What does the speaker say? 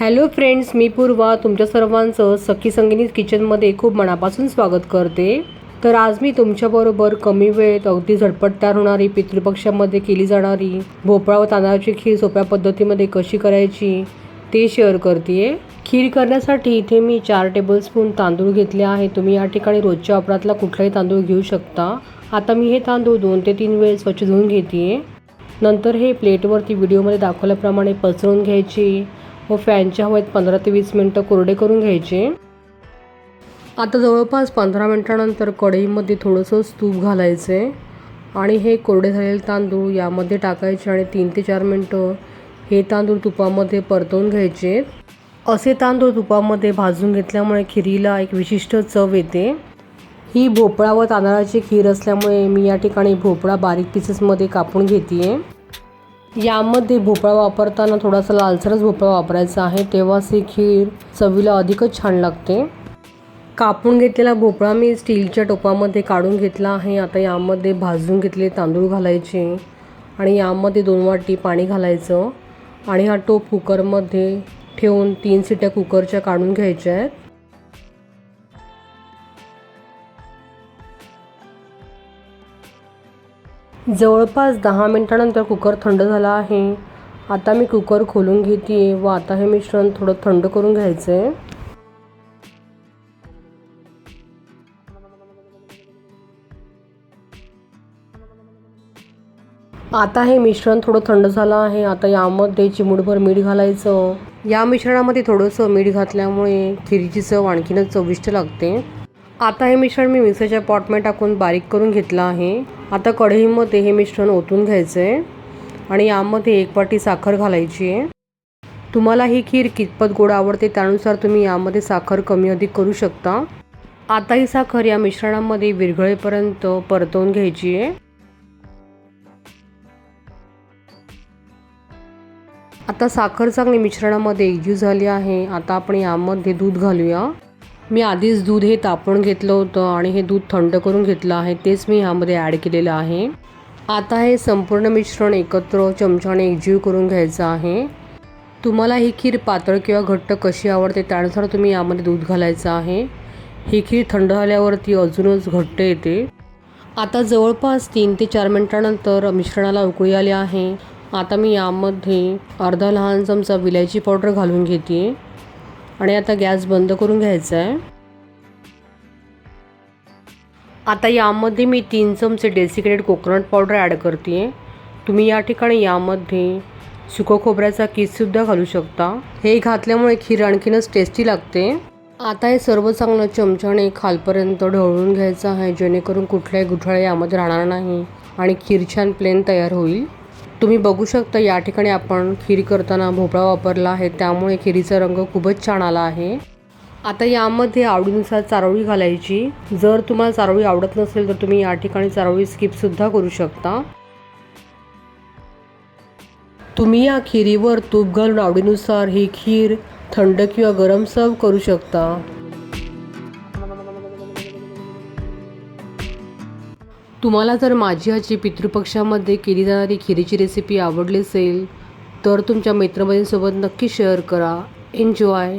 Hello friends मी पूर्वा तुमच्या सर्वांचं सखी संगिनी किचनमध्ये खूप मनापासून स्वागत करते. तर आज मी तुमच्याबरोबर कमी वेळेत अगदी झटपट तयार होणारी पितृपक्षामध्ये केली जाणारी भोपळा व तांदळाची खीर सोप्या पद्धतीमध्ये कशी करायची ते शेअर करते. खीर करण्यासाठी इथे मी चार टेबलस्पून तांदूळ घेतले आहे तुम्ही या ठिकाणी रोजच्या वापरातला कुठलाही तांदूळ घेऊ शकता. आता मी हे तांदूळ दोन ते तीन वेळ स्वच्छ धुवून घेते. नंतर हे प्लेटवरती व्हिडिओमध्ये दाखवल्याप्रमाणे पसरवून घ्यायची. व फॅनच्या हवेत पंधरा ते वीस मिनटं कोरडे करून घ्यायचे. आता जवळपास पंधरा मिनटानंतर कढईमध्ये थोडंसं तूप घालायचं आहे आणि हे कोरडे झालेले तांदूळ यामध्ये टाकायचे आणि तीन ते चार मिनटं हे तांदूळ तुपामध्ये परतवून घ्यायचे. असे तांदूळ तुपामध्ये भाजून घेतल्यामुळे खिरीला एक विशिष्ट चव येते. ही भोपळा व तांदळाची खीर असल्यामुळे मी या ठिकाणी भोपळा बारीक पीसेसमध्ये कापून घेते आहे यामध्ये भोपळा वापरताना थोडासा लालसरच भोपळा वापरायचा आहे. तेव्हाच ही खीर चवीला अधिकच छान लागते. कापून घेतलेला भोपळा मी स्टीलच्या टोपामध्ये काढून घेतला आहे. आता यामध्ये भाजून घेतले तांदूळ घालायचे आणि यामध्ये दोन वाटी पाणी घालायचं. आणि हा टोप कुकरमध्ये ठेवून तीन सिट्या कुकरच्या काढून घ्यायच्या आहेत. जवळपास दहा मिनटानंतर कुकर थंड झाला आहे. आता मी कुकर खोलून घेते. व आता हे मिश्रण थोडं थंड करून घ्यायचं आहे आता हे मिश्रण थोडं थंड झालं आहे. आता यामध्ये चिमूटभर मीठ घालायचं. या मिश्रणामध्ये थोडंसं मीठ घातल्यामुळे खिरीची चव आणखीनच चविष्ट लागते. आता हे मिश्रण मी मिक्सरच्या पॉटमध्ये टाकून बारीक करून घेतलं आहे. आता कढईमध्ये हे मिश्रण ओतून घ्यायचं आहे आणि यामध्ये एक वाटी साखर घालायची आहे. तुम्हाला ही खीर कितपत गोड आवडते त्यानुसार तुम्ही यामध्ये साखर कमी अधिक करू शकता. आता ही साखर या मिश्रणामध्ये विरघळेपर्यंत परतवून घ्यायची आहे. आता साखर चांगली मिश्रणामध्ये एकजीव झाली आहे. आता आपण यामध्ये दूध घालूया. मी आधीच दूध हे तापवून घेतलं होतं आणि हे दूध थंड करून घेतलं आहे तेच मी ह्यामध्ये ॲड केलेलं आहे. आता हे संपूर्ण मिश्रण एकत्र चमच्याने एकजीव करून घ्यायचं आहे. तुम्हाला ही खीर पातळ किंवा घट्ट कशी आवडते त्यानुसार तुम्ही यामध्ये दूध घालायचं आहे. ही खीर थंड झाल्यावरती अजूनच घट्ट येते. आता जवळपास तीन ते चार मिनटानंतर मिश्रणाला उकळी आली आहे. आता मी यामध्ये अर्धा लहान चमचा विलायची पावडर घालून घेते. आणि आता गॅस बंद करून घ्यायचा आहे आता यामध्ये मी तीन चमचे डेसिकेटेड कोकोनट पावडर ॲड करते तुम्ही या ठिकाणी यामध्ये सुकं खोबऱ्याचा किससुद्धा घालू शकता. हे घातल्यामुळे खीर आणखीनच टेस्टी लागते. आता हे सर्व चांगलं चमच्याने खालपर्यंत ढवळून घ्यायचं आहे जेणेकरून कुठल्याही गुठळे यामध्ये राहणार नाही आणि खीर छान प्लेन तयार होईल. तुम्ही बघू शकता या ठिकाणी आपण खीर करताना भोपळा वापरला आहे. त्यामुळे खिरीचा रंग खूपच छान आला आहे. आता यामध्ये आवडीनुसार चारोळी घालायची. जर तुम्हाला चारोळी आवडत नसेल तर तुम्ही या ठिकाणी चारोळी स्किपसुद्धा करू शकता. तुम्ही या खिरीवर तूप घालून आवडीनुसार ही खीर थंड किंवा गरम सर्व करू शकता. तुम्हाला जर माझी आजी पितृपक्षामध्ये केली जाणारी खिरीची रेसिपी आवडली असेल तर तुमच्या मित्रमैत्रिणींसोबत नक्की शेअर करा. एन्जॉय